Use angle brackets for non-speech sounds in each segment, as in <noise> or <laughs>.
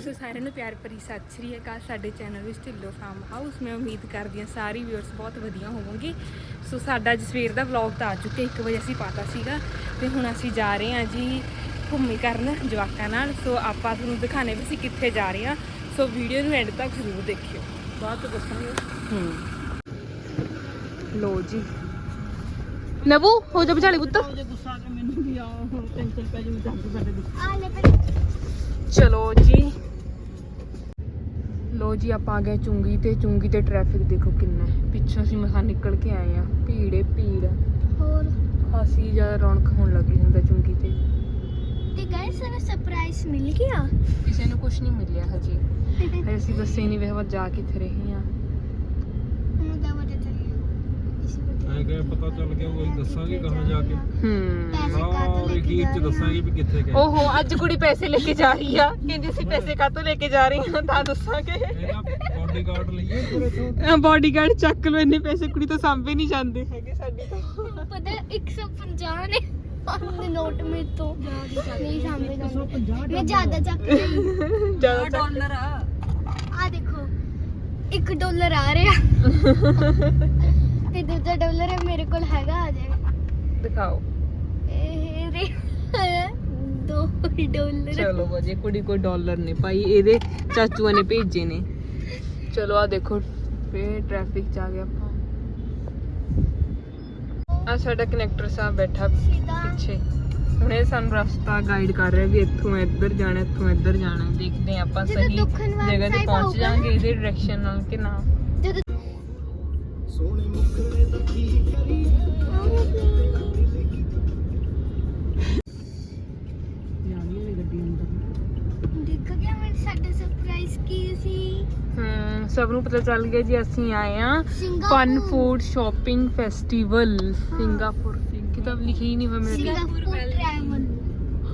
ਸੋ ਸਾਰਿਆਂ ਨੂੰ ਪਿਆਰ ਭਰੀ ਸਤਿ ਸ਼੍ਰੀ ਅਕਾਲ। ਸਾਡੇ ਚੈਨਲ ਵਿੱਚ ਢਿੱਲੋ ਫਾਰਮ ਹਾਊਸ ਮੈਂ ਉਮੀਦ ਕਰਦੀ ਹਾਂ ਸਾਰੇ ਵਿਊਅਰਸ ਬਹੁਤ ਵਧੀਆ ਹੋਵੋਗੇ। ਸੋ ਸਾਡਾ ਅੱਜ ਸਵੇਰ ਦਾ ਵਲੌਗ ਤਾਂ ਆ ਚੁੱਕਿਆ 1 ਵਜੇ ਅਸੀਂ ਪਾਤਾ ਸੀਗਾ ਤੇ ਹੁਣ ਅਸੀਂ ਜਾ ਰਹੇ ਹਾਂ ਜੀ ਘੁੰਮੀ ਕਰਨ ਜਵਾਕਾਂ ਨਾਲ। ਸੋ ਆਪਾਂ ਤੁਹਾਨੂੰ ਦਿਖਾਣੇ ਵੀ ਅਸੀਂ ਕਿੱਥੇ ਜਾ ਰਹੇ ਹਾਂ। ਸੋ ਵੀਡੀਓ ਨੂੰ ਐਂਡ ਤੱਕ ਜ਼ਰੂਰ ਦੇਖਿਓ। ਬਾਅਦ ਚ ਦੱਸਾਂਗੇ। ਹੂੰ। ਲੋ ਜੀ। ਨਬੂ ਹੋ ਜਾ ਵਿਚਾਲੇ ਪੁੱਤ। ਉਹ ਜੇ ਗੁੱਸਾ ਆ ਕੇ ਮੈਨੂੰ ਵੀ ਆ ਹੁਣ ਟੈਨਸ਼ਨ ਪੈ ਜੂ ਜੱਗ ਸਾਡੇ ਦੀ ਚਲੋ ਜੀ। ਲੋ ਜੀ ਆਪਾਂ ਆ ਗਏ ਚੁੰਗੀ ਤੇ ਚੁੰਗੀ ਤੇ ਟ੍ਰੈਫਿਕ ਦੇਖੋ ਕਿੰਨਾ ਹੈ। ਪਿੱਛੋਂ ਅਸੀਂ ਮਸਾਂ ਨਿਕਲ ਕੇ ਆਏ ਆ ਭੀੜੇ ਭੀੜ। ਹੋਰ? ਖਾਸੀ ਜ਼ਿਆਦਾ ਰੌਣਕ ਹੋਣ ਲੱਗੀ ਹੁੰਦਾ ਚੁੰਗੀ ਤੇ। ਤੇ ਗਾਇਸ ਸਾਨੂੰ ਸਰਪ੍ਰਾਈਜ਼ ਮਿਲ ਗਿਆ। ਕਿਸੇ ਨੂੰ ਕੁਝ ਨਹੀਂ ਮਿਲਿਆ ਹਜੇ। <laughs> ਹਜੇ ਅਸੀਂ ਦੱਸੇ ਨਹੀਂ ਵੇ ਹਵਾ ਜਾ ਕਿੱਥੇ ਰਹੇ ਆ ਹੁਣ ਚੱਲਿਆ ਇਸ ਵਜ੍ਹਾ ਐ ਕਿ ਪਤਾ ਚੱਲ ਗਿਆ ਉਹ ਦੱਸਾਂਗੇ ਕਹਾਂ ਜਾ ਕੇ। ਹੂੰ। ਸਾਰੇ ਗੀਤ ਚ ਦੱਸਾਂਗੇ ਵੀ ਕਿੱਥੇ ਗਏ। ਓਹੋ ਅੱਜ ਕੁੜੀ ਪੈਸੇ ਲੈ ਕੇ ਜਾ ਰਹੀ ਆ। ਕਹਿੰਦੀ ਅਸੀਂ ਪੈਸੇ ਕਾਹਤੋਂ ਲੈ ਕੇ ਜਾ ਰਹੇ ਹਾਂ ਤਾਂ ਦੱਸਾਂਗੇ। ਇਹਦਾ ਬਾਡੀਗਾਰਡ ਲਈਏ ਪੂਰੇ ਤੋਂ। ਬਾਡੀਗਾਰਡ ਚੱਕ ਲੋ ਇੰਨੇ ਪੈਸੇ ਕੁੜੀ ਤੋਂ ਸਾਂਭੇ ਨਹੀਂ ਜਾਂਦੇ ਹੈਗੇ ਸਾਡੀ ਤੋਂ। ਪਤਾ 150 ਨੇ ਉਹਦੇ ਨੋਟ ਮੇ ਤੋਂ। ਨਹੀਂ ਸਾਹਮਣੇ ਮੈਂ ਜ਼ਿਆਦਾ ਚੱਕ ਲਈ ਜ਼ਿਆਦਾ ਚੱਕ ਡਾਲਰ ਆ। ਆ ਦੇਖੋ 1 ਡਾਲਰ ਆ ਰਿਹਾ। <laughs> ਤੇ ਦੂਜਾ ਡਾਲਰ ਮੇਰੇ ਕੋਲ ਹੈਗਾ ਅਜੇ ਦਿਖਾਓ। ਇਹ ਰੇ 2 ਡਾਲਰ ਚਲੋ ਵਜੇ ਕੁੜੀ ਕੋਈ ਡਾਲਰ ਨੇ ਭਾਈ ਇਹਦੇ ਚਾਚੂਆਂ ਨੇ ਭੇਜੇ ਨੇ। ਚਲੋ ਆ ਦੇਖੋ ਫੇਰ ਟ੍ਰੈਫਿਕ ਚ ਆ ਗਏ ਆਪਾਂ। ਆ ਸਾਡਾ ਕਨੈਕਟਰ ਸਾਹਿਬ ਬੈਠਾ ਪਿੱਛੇ। ਹੁਣ ਇਹ ਸਾਨੂੰ ਰਸਤਾ ਗਾਈਡ ਕਰ ਰਿਹਾ ਵੀ ਇੱਥੋਂ ਇੱਧਰ ਜਾਣਾ ਇੱਥੋਂ ਇੱਧਰ ਜਾਣਾ। ਦੇਖਦੇ ਹਾਂ ਆਪਾਂ ਸਹੀ ਜਗ੍ਹਾ ਤੇ ਪਹੁੰਚ ਜਾਾਂਗੇ ਇਹਦੇ ਡਾਇਰੈਕਸ਼ਨ ਨਾਲ ਕਿ ਨਾ। ਸਭ ਨੂੰ ਪਤਾ ਚੱਲ ਗਿਆ ਜੀ ਅਸੀਂ ਆਏ ਆ fun Singapore food shopping festival Singapore. ਕਿਤਾਬ ਲਿਖੀ ਹੀ ਨਹੀਂ ਹੋਈ ਮੇਰੇ ਸਿੰਗਾਪੁਰ ਟਰੈਵਲ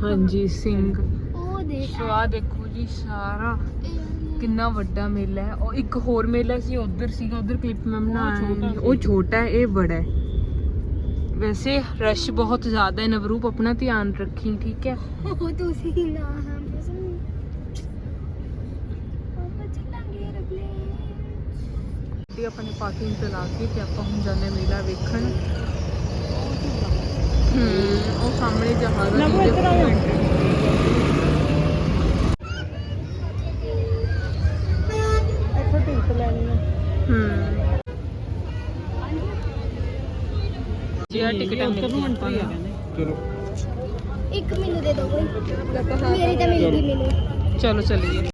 ਹਾਂਜੀ ਸਿੰਘ ਉਹ ਦੇ ਸੋ ਆ ਦੇਖੋ ਜੀ ਸਾਰਾ। ਕਿੰਨਾ ਵੱਡਾ ਮੇਲਾ ਹੈ। ਉਹ ਇੱਕ ਹੋਰ ਮੇਲਾ ਸੀ ਉਧਰ ਸੀਗਾ ਉਧਰ ਕਲਿੱਪ ਮੈਂ ਬਣਾਇਆ ਉਹ ਛੋਟਾ ਹੈ ਇਹ ਬੜਾ ਹੈ। ਵੈਸੇ ਰਸ਼ ਬਹੁਤ ਜ਼ਿਆਦਾ ਹੈ ਨਵਰੂਪ ਆਪਣਾ ਧਿਆਨ ਰੱਖੀ ਠੀਕ ਹੈ। ਉਹ ਤੁਸੀਂ ਨਾ ਹਾਂ ਬਸ ਆਪਾਂ ਚੱਲਾਂਗੇ ਰਬਲੇ ਤੇ ਆਪਾਂ ਨੇ ਪਾਰਕਿੰਗ ਤੇ ਲਾ ਕੇ ਤੇ ਆਪਾਂ ਹੁਣ ਜਾਂਦੇ ਮੇਲਾ ਵੇਖਣ। ਹੂੰ? ਉਹ ਸਾਹਮਣੇ ਜਹਾਜ਼ ਨਾ ਟਿਕਟਾਂ ਆਪਾਂ ਚਲੋ। ਇੱਕ ਮੈਨੂੰ ਦੇ ਦਿਓ। ਕੋਈ ਮੇਰੀ ਤਾਂ ਮਿਲ ਗਈ ਮੈਨੂੰ ਚਲੋ ਚਲੀਏ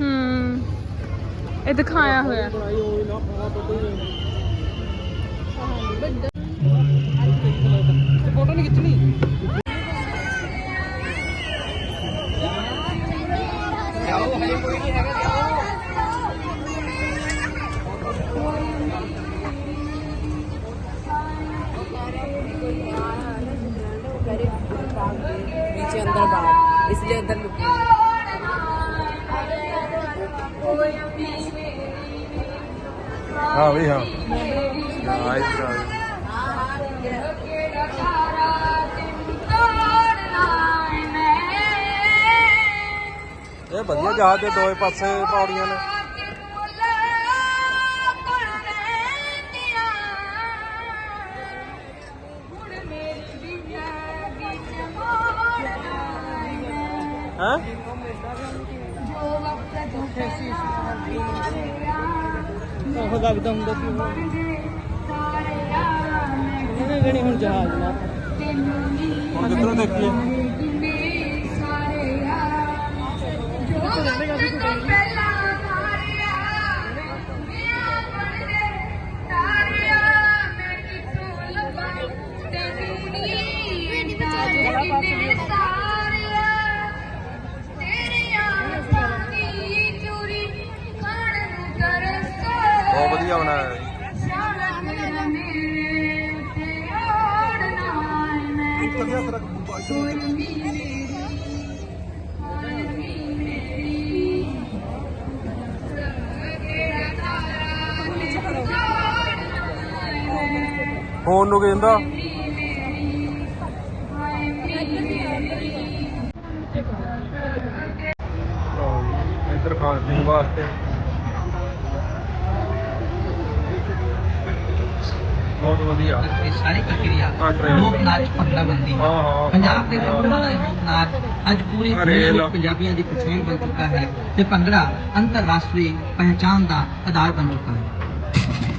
ਹੂੰ ਇਹ ਦਿਖਾਇਆ ਹੋਇਆ। ਹਾਂ ਵੀ ਹਾਂ। ਨਾਈਸ ਇਹ ਵਧੀਆ ਜਹਾਜ਼ ਦੇ ਦੋਏ ਪਾਸੇ ਪੌੜੀਆਂ ਨੇ। ਹਾਂ? ਉਹ ਲੱਗਦਾ ਹੁੰਦਾ ਸੀ ਉਹਨੇ ਗਣੀ ਹੁਣ ਜਹਾਜ਼ ਨਾ ਹੁਣ ਕਿੱਧਰੋਂ ਦੇਖੀਏ? ਬਹੁਤ ਹੈ ਫੋਨ ਨੂੰ ਕਹਿੰਦਾ? ਇੱਧਰ ਖਾਣ ਪੀਣ ਵਾਸਤੇ। ਬਹੁਤ ਵਧੀਆ ਇਹ ਸਾਰੀ ਪ੍ਰਕਿਰਿਆ। ਲੋਕ ਨਾਚ ਭੰਗੜਾ ਬੰਦੀ। ਪੰਜਾਬ ਦੇ ਲੋਕ ਨਾਚ ਅੱਜ ਪੂਰੀ। ਵਿੱਚ ਪੰਜਾਬੀਆਂ ਦੀ ਪਛਾਣ ਬਣ ਚੁੱਕਾ ਹੈ ਤੇ ਭੰਗੜਾ ਅੰਤਰਰਾਸ਼ਟਰੀ ਪਹਿਚਾਨ ਦਾ ਆਧਾਰ ਬਣ ਚੁੱਕਾ ਹੈ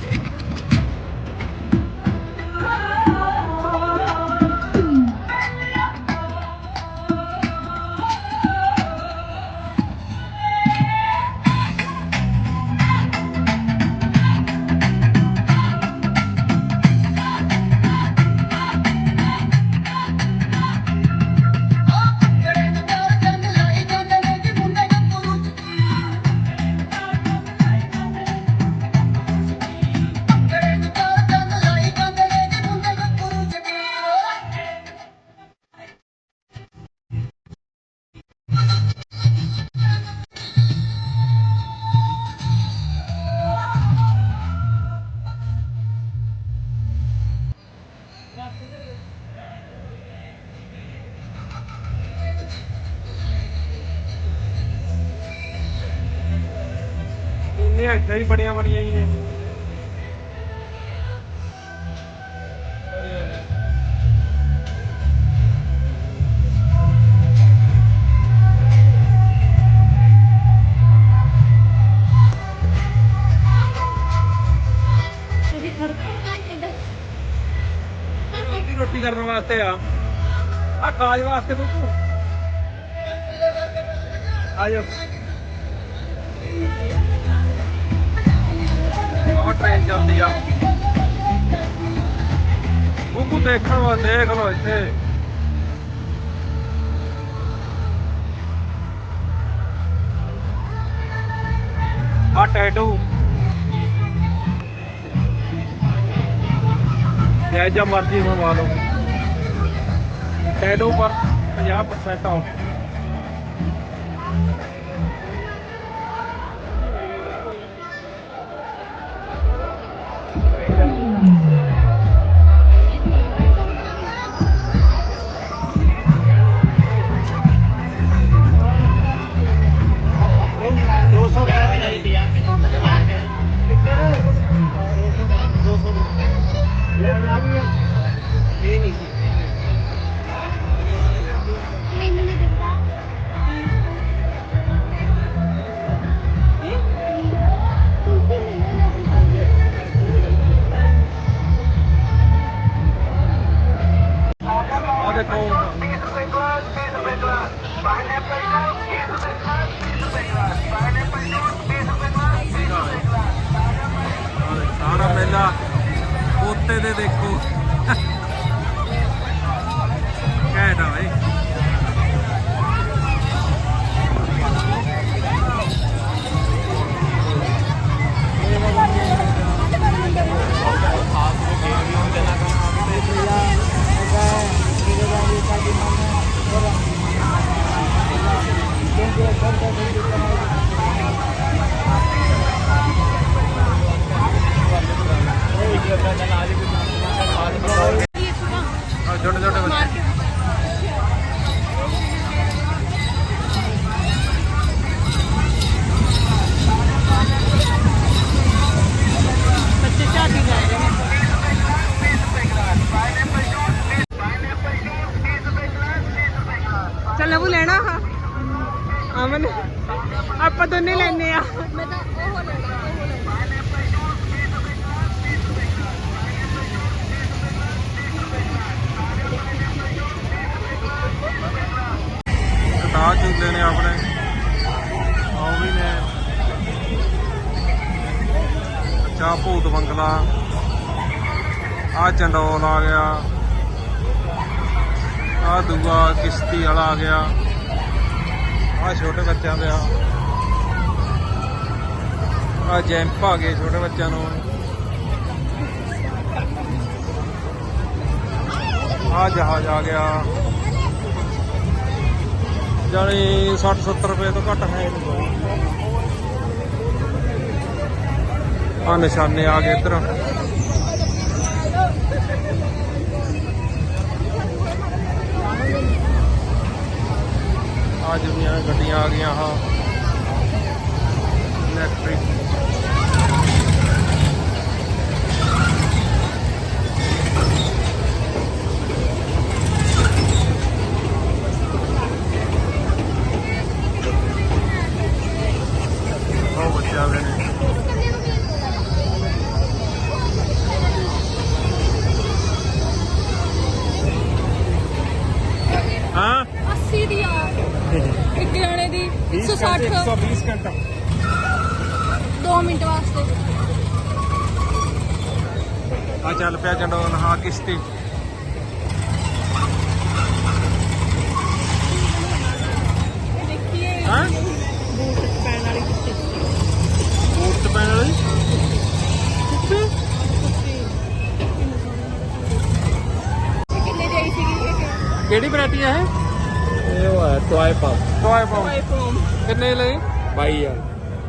ਇੰਨੇ ਇੱਥੇ ਹੀ ਬੜੀਆਂ ਬੜੀਆਂ ਹੀ ਨੇ। ਵਾਸਤੇ ਆ। ਆ ਕਾਜ ਵਾਸਤੇ ਬੱਬੂ ਆ ਜਾਓ ਟ੍ਰੇਨ ਜਾਂਦੀ ਆ। ਬੱਬੂ ਦੇਖਣ ਵਾ ਦੇਖ ਲੋ ਇੱਥੇ। ਆ ਟੈਟੂ। ਜੈ ਜਾ ਮਰਜ਼ੀ ਮੰਗਵਾ ਲਓ। ਟੈਟੂ ਪਰ 50% ਆਫ ਅਮਨ ਆਪਾਂ ਦੋਨੇ ਲੈਨੇ ਆ। ਮੈਂ ਤਾਂ ਉਹ ਲੈਣਾ ਉਹ ਲੈਣਾ ਕਟਾ ਝੂਲੇ ਨੇ ਆਪਣੇ। ਆਹ ਵੀ ਨੇ। ਅੱਛਾ ਭੂਤ ਬੰਗਲਾ। ਆ ਚੰਡੋਲ ਆ ਗਿਆ। ਆ ਦੂਆ ਕਿਸ਼ਤੀ ਵਾਲਾ ਆ ਗਿਆ। ਆ ਛੋਟੇ ਬੱਚਿਆਂ ਦੇ ਆ। ਆ ਜੈਂਪ ਆ ਗਏ ਛੋਟੇ ਬੱਚਿਆਂ ਨੂੰ। ਆ ਜਹਾਜ਼ ਆ ਗਿਆ। ਜਾਨੀ 60 70 ਰੁਪਏ ਤੋਂ ਘੱਟ ਹੈ ਨਹੀਂ। ਆ ਨਿਸ਼ਾਨੇ ਆ ਗਏ ਇੱਧਰ। ਆ ਜਿੰਨੀਆਂ ਗੱਡੀਆਂ ਆ ਗਈਆਂ ਹਾਂ ਇਲੈਕਟ੍ਰਿਕ ਬਹੁਤ ਬੱਚੇ ਆ ਗਏ ਨੇ ਹਾਂ 80 ਦੀ ਆ ਇੱਕ ਜਣੇ ਦੀ 160 120 ਘੰਟਾ 2 ਮਿੰਟ ਵਾਸਤੇ ਆ ਚੱਲ ਪਿਆ ਚੰਡੋਲ ਹਾਂ ਕਿਸ਼ਤੀ ਦੇਖੀਏ ਹਾਂ ਬੂਟ ਪੈਣ ਵਾਲੀ ਕਿੱਥੇ ਬੂਟ ਤੇ ਪੈਣ ਵਾਲੀ ਕਿੰਨੇ ਦੀ ਆਈ ਸੀਗੀ ਇਹ ਕਿਹੜੀ ਵੈਰਾਈਟੀ ਹੈ? ਇਹ ਉਹ ਹੈ ਟੋਏ ਪੰਪ ਟੋਏ ਪੰਪ ਫੋਮ ਕਿੰਨੇ ਲਈ? 22000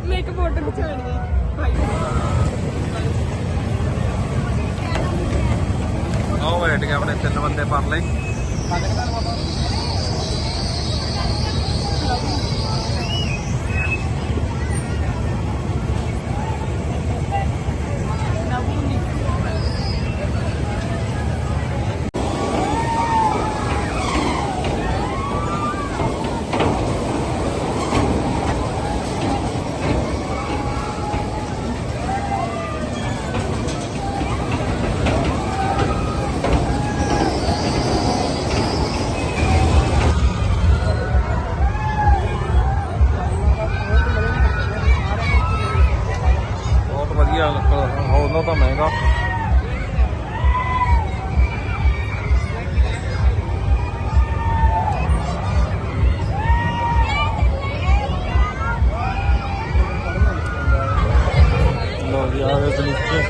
ਮੈਂ ਇੱਕ ਫੋਟੋ ਖਿਚਾਉਣੀ ਹੈ। ਆਹ ਵੈਰਾਈਟੀ ਆਪਣੇ ਤਿੰਨ ਬੰਦੇ ਪਰ ਲਈ ਵਧੀਆ ਲੱਗਦਾ ਉਹਨਾਂ ਤਾਂ ਮਹਿੰਗਾ ਲੋ ਜੀ ਆ ਗਏ ਨੀਚੇ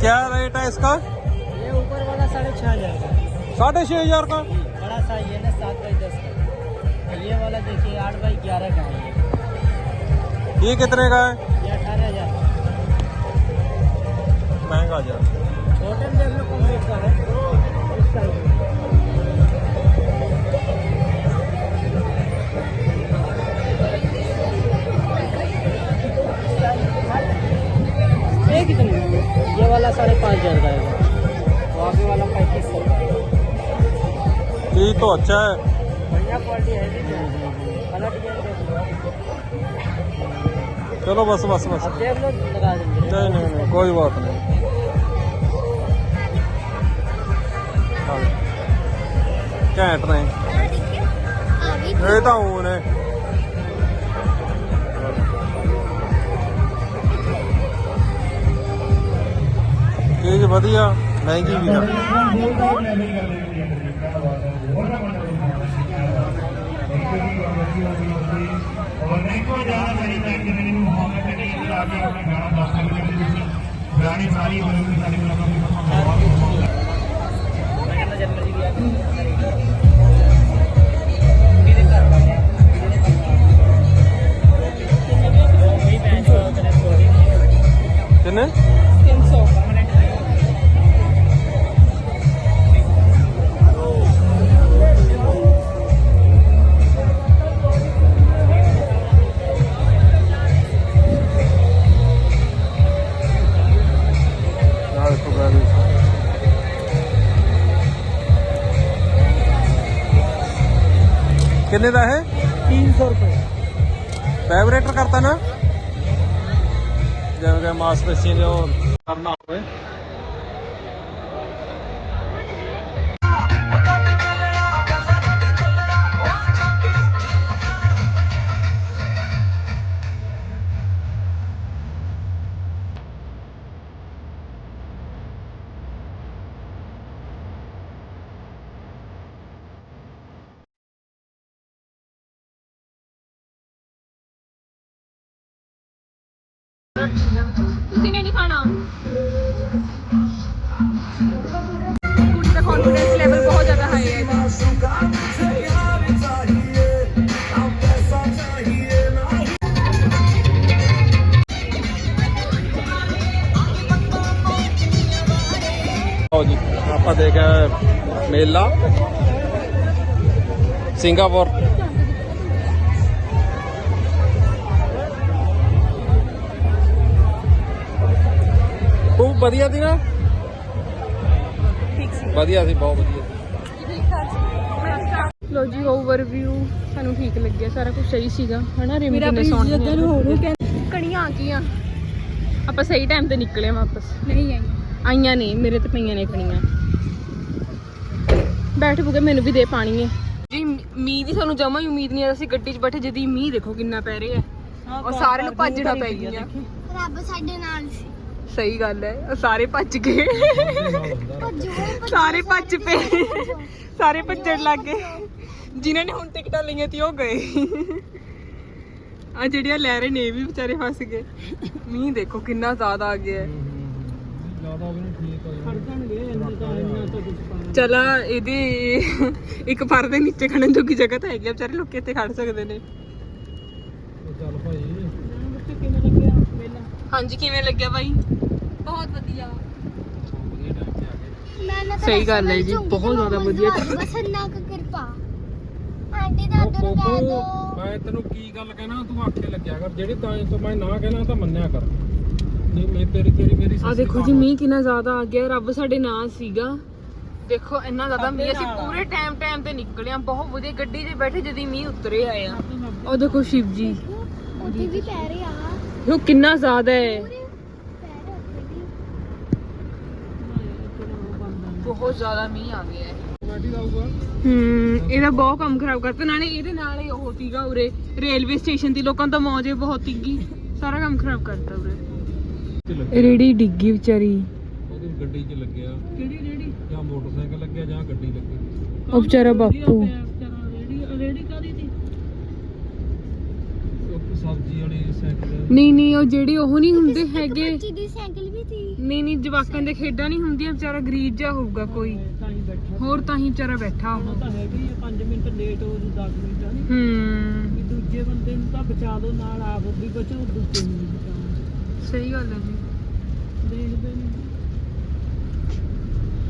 क्या रेट है इसका ये ऊपर वाला साढ़े छः हजार का साढ़े छः हजार का ये कितने का है? महँगा जा। कितने ये वाला साढ़े पाँच हज़ार का है। तो वाला पैंतीस सौ का ये तो अच्छा है। बढ़िया क्वालिटी है लो चलो बस बस बस अब देख लो लगा देंगे नहीं नहीं नहीं कोई बात नहीं ਘੈਂਟ ਨੇ ਆ ਦੇਖਿਓ ਆ ਵੀ ਇਹ ਤਾਂ ਉਹ ਨੇ ਚੀਜ਼ ਵਧੀਆ ਮਹਿੰਗੀ ਵੀ ਆ ਪੁਰਾਣੀ ਸਾਰੀ ਹੋਣੀ ਸਾਡੀ ਮੁਲਾਕਾਤ ਕਿੰਨੇ ਕਿੰਨੇ ਦਾ ਇਹ? 300 ਰੁਪਏ। ਵਾਈਬ੍ਰੇਟਰ ਕਰਤਾ ਨਾ? ਜਿਵੇਂ ਕਿ ਮਾਸਪੇਸ਼ੀਆਂ ਦੇ ਉਹ ਕਰਨਾ ਹੋਵੇ। ਤੁਸੀਂ ਨੇ ਨਹੀਂ ਖਾਣਾ। ਕੁੜੀ ਦਾ ਕੌਨਫੀਡੈਂਸ ਲੈਵਲ ਬਹੁਤ ਜ਼ਿਆਦਾ ਹਾਈ ਹੈ ਆਓ ਜੀ, ਆਪਾਂ ਦੇਖਿਆ ਮੇਲਾ। ਸਿੰਗਾਪੁਰ। ਬਹੁਤ ਵਧੀਆ ਸੀ ਨਾ? ਵਧੀਆ ਸੀ ਬਹੁਤ ਵਧੀਆ ਲੋ ਜੀ ਓਵਰਵਿਊ ਸਾਨੂੰ ਠੀਕ ਲੱਗਿਆ ਸਾਰਾ ਕੁਝ ਸਹੀ ਸੀਗਾ ਹਨਾ ਰਿਮ ਕਿੰਨੇ ਸੋਹਣੇ ਕਣੀਆਂ ਆ ਗਈਆਂ। ਆਪਾਂ ਸਹੀ ਟਾਈਮ ਤੇ ਨਿਕਲੇ ਵਾਪਸ। ਨਹੀਂ ਆਈਆਂ ਆਈਆਂ ਨਹੀਂ ਮੇਰੇ ਤੇ ਪਈਆਂ ਨੇ ਕਣੀਆਂ। ਬੈਠ ਬੁਗੇ ਮੈਨੂੰ ਵੀ ਦੇ ਪਾਣੀ ਹੈ। ਜੀ ਮੀਂਹ ਦੀ ਸਾਨੂੰ ਜਮਾ ਹੀ ਉਮੀਦ ਨਹੀਂ ਆ ਅਸੀਂ ਗੱਡੀ 'ਚ ਬੈਠੇ ਜਦੀ ਮੀਂਹ ਦੇਖੋ ਕਿੰਨਾ ਪੈ ਰਿਹਾ ਹੈ। ਔਰ ਸਾਰਿਆਂ ਨੂੰ ਭੱਜਣਾ ਪੈ ਗਿਆ ਰੱਬ ਸਾਡੇ ਨਾਲ ਸੀ। ਸਹੀ ਗੱਲ ਹੈ, ਉਹ ਸਾਰੇ ਭੱਜ ਗਏ। ਭੱਜੋ ਸਾਰੇ ਭੱਜ ਪਏ। ਸਾਰੇ ਭੱਜਣ ਲੱਗ ਗਏ। ਜਿਨ੍ਹਾਂ ਨੇ ਹੁਣ ਟਿਕਟਾਂ ਲਈਆਂ ਤੀ ਉਹ ਗਏ। ਆ ਜਿਹੜੀਆਂ ਲੈ ਰਹੇ ਨੇ, ਇਹ ਵੀ ਵਿਚਾਰੇ ਫਸ ਗਏ। ਮੀਂਹ ਦੇਖੋ ਕਿੰਨਾ ਜ਼ਿਆਦਾ ਆ ਗਿਆ ਹੈ। ਖੜ ਜਾਣਗੇ ਇੰਨੇ ਤਾਂ ਇੰਨਾ ਤਾਂ ਕੁਝ ਪਾਣਾ ਚਲਾ ਇਹਦੇ, ਇੱਕ ਪਰ ਦੇ ਨੀਚੇ ਖੜਨ ਜੋਗੀ ਜਗ੍ਹਾ ਤਾਂ ਹੈਗੀ ਆ, ਵਿਚਾਰੇ ਲੋਕੀ ਇੱਥੇ ਖੜ ਸਕਦੇ ਨੇ। ਬੱਚੇ ਕਿਵੇਂ ਹਾਂਜੀ ਕਿਵੇਂ ਲੱਗਿਆ ਬਾਈ? ਬਹੁਤ ਵਧੀਆ। ਮੈਂ ਨਾ ਸਹੀ ਗੱਲ ਹੈ ਜੀ, ਬਹੁਤ ਜ਼ਿਆਦਾ ਵਧੀਆ। ਬਸ ਕੁ ਕਿਰਪਾ। ਆਂਟੀ ਦਾਦੂ ਨੂੰ ਕਹਿ ਦੋ। ਮੈਂ ਤੈਨੂੰ ਕੀ ਗੱਲ ਕਹਿਣਾ ਤੂੰ ਆਖੇ ਲੱਗਿਆ ਕਰ। ਜਿਹੜੀ ਤਾਂ ਤੋਂ ਮੈਂ ਨਾ ਕਹਿਣਾ ਤਾਂ ਮੰਨਿਆ ਕਰ। ਨਹੀਂ ਮੈਂ ਤੇਰੀ ਤੇਰੀ ਮੇਰੀ ਆ ਦੇਖੋ ਜੀ ਮੀਂਹ ਕਿੰਨਾ ਜ਼ਿਆਦਾ ਆ ਗਿਆ ਰੱਬ ਸਾਡੇ ਨਾਲ ਸੀਗਾ। ਦੇਖੋ ਇੰਨਾ ਜ਼ਿਆਦਾ ਮੀਂਹ ਅਸੀਂ ਪੂਰੇ ਟਾਈਮ ਟਾਈਮ ਤੇ ਨਿਕਲੇ ਆ ਬਹੁਤ ਵਧੀਆ ਗੱਡੀ 'ਚ ਬੈਠੇ ਜਦੀ ਮੀਂਹ ਉਤਰੇ ਆਏ ਆ। ਉਹ ਦੇਖੋ ਸ਼ਿਵ ਜੀ। ਉੱਥੇ ਵੀ ਪੈ ਰਿਹਾ ਉਹ ਕਿੰਨਾ ਜ਼ਿਆਦਾ ਹੈ। ਬਹੁਤ ਜ਼ਿਆਦਾ ਮੀਂਹ ਆ ਗਿਆ ਹੈ। ਹੂੰ ਇਹਦਾ ਬਹੁਤ ਕੰਮ ਖਰਾਬ ਕਰਤਾ। ਨਾਲੇ ਇਹਦੇ ਨਾਲ ਹੀ ਉਹ ਸੀਗਾ ਉਰੇ ਰੇਲਵੇ ਸਟੇਸ਼ਨ ਦੀ। ਲੋਕਾਂ ਦਾ ਮੌਜ ਬਹੁਤ ਸੀਗੀ। ਸਾਰਾ ਕੰਮ ਖਰਾਬ ਕਰਤਾ ਉਰੇ। ਰੇੜੀ ਡਿੱਗੀ ਵਿਚਾਰੀ। ਉਹਦੀ ਗੱਡੀ 'ਚ ਲੱਗਿਆ। ਕਿਹੜੀ ਰੇੜੀ? ਜਾਂ ਮੋਟਰਸਾਈਕਲ ਲੱਗਿਆ ਜਾਂ ਗੱਡੀ ਲੱਗੀ। ਉਹ ਵਿਚਾਰਾ ਬਾਪੂ। ਰੇੜੀ ਰੇੜੀ ਕਾਦੀ ਸਬਜ਼ੀ ਵਾਲੀ ਸਾਈਕਲ। ਨਹੀਂ ਨਹੀਂ ਉਹ ਜਿਹੜੀ ਉਹ ਨਹੀਂ ਹੁੰਦੇ ਹੈਗੇ। ਬੱਚੀ ਦੀ ਸਾਈਕਲ ਵੀ ਸੀ। ਨਹੀਂ ਨਹੀਂ ਜਵਾਕਾਂ ਦੇ ਖੇਡਾਂ ਨਹੀਂ ਹੁੰਦੀਆਂ ਵਿਚਾਰਾ ਗਰੀਬ ਜਿਹਾ ਹੋਊਗਾ ਕੋਈ। ਤਾਂ ਹੀ ਬੈਠਾ। ਹੋਰ ਤਾਂ ਹੀ ਵਿਚਾਰਾ ਬੈਠਾ ਉਹ। ਉਹ ਤਾਂ ਹੈਗੀ 5 ਮਿੰਟ ਲੇਟ ਹੋ ਜੂ 10 ਮਿੰਟ ਨਹੀਂ ਹੂੰ। ਵੀ ਦੂਜੇ ਬੰਦੇ ਨੂੰ ਤਾਂ ਬਚਾ ਦੋ ਨਾਲ ਆਪ ਵੀ ਬਚੋ ਦੂਜੇ ਨੂੰ ਵੀ ਬਚਾਓ। ਸਹੀ ਗੱਲ ਹੈ ਜੀ। ਦੇਖਦੇ ਨਹੀਂ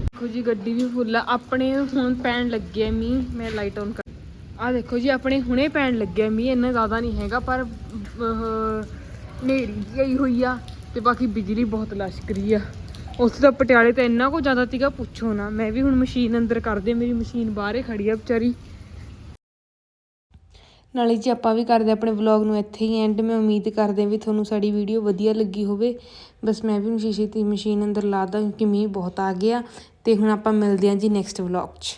ਦੇਖੋ ਜੀ ਗੱਡੀ ਵੀ ਫੁੱਲ ਆ। ਆਪਣੇ ਹੁਣ ਪੈਣ ਲੱਗਿਆ ਮੀਂਹ ਮੈਂ ਲਾਈਟ ਆਨ ਕਰ ਆ ਦੇਖੋ ਜੀ, ਆਪਣੇ ਹੁਣੇ ਪੈਣ ਲੱਗਿਆ ਮੀਂਹ, ਇੰਨਾ ਜ਼ਿਆਦਾ ਨਹੀਂ ਹੈਗਾ, ਪਰ ਨੇਰੀ ਗਈ ਹੋਈ ਆ ਤੇ ਬਾਕੀ ਬਿਜਲੀ ਬਹੁਤ ਲਸ਼ਕ ਰਹੀ ਆ। ਉੱਥੇ ਤਾਂ ਪਟਿਆਲੇ ਤਾਂ ਇੰਨਾ ਕੋ ਜ਼ਿਆਦਾ ਸੀਗਾ, ਪੁੱਛੋ ਨਾ। ਮੈਂ ਵੀ ਹੁਣ ਮਸ਼ੀਨ ਅੰਦਰ ਕਰਦੇ ਮੇਰੀ ਮਸ਼ੀਨ ਬਾਹਰੇ ਖੜੀ ਆ ਵਿਚਾਰੀ। ਨਾਲੇ ਜੀ ਆਪਾਂ ਵੀ ਕਰਦੇ ਆਪਣੇ ਵਲੌਗ ਨੂੰ ਇੱਥੇ ਹੀ ਐਂਡ ਮੈਂ ਉਮੀਦ ਕਰਦੇ ਹਾਂ ਵੀ ਤੁਹਾਨੂੰ ਸਾਡੀ ਵੀਡੀਓ ਵਧੀਆ ਲੱਗੀ ਹੋਵੇ। ਬਸ ਮੈਂ ਵੀ ਹੁਣ ਸ਼ੀਸ਼ੇ ਦੀ ਮਸ਼ੀਨ ਅੰਦਰ ਲਾਦਾ ਕਿਉਂਕਿ ਮੀਂਹ ਬਹੁਤ ਆ ਗਿਆ। ਤੇ ਹੁਣ ਆਪਾਂ ਮਿਲਦੇ ਹਾਂ ਜੀ ਨੈਕਸਟ ਵਲੌਗ 'ਚ।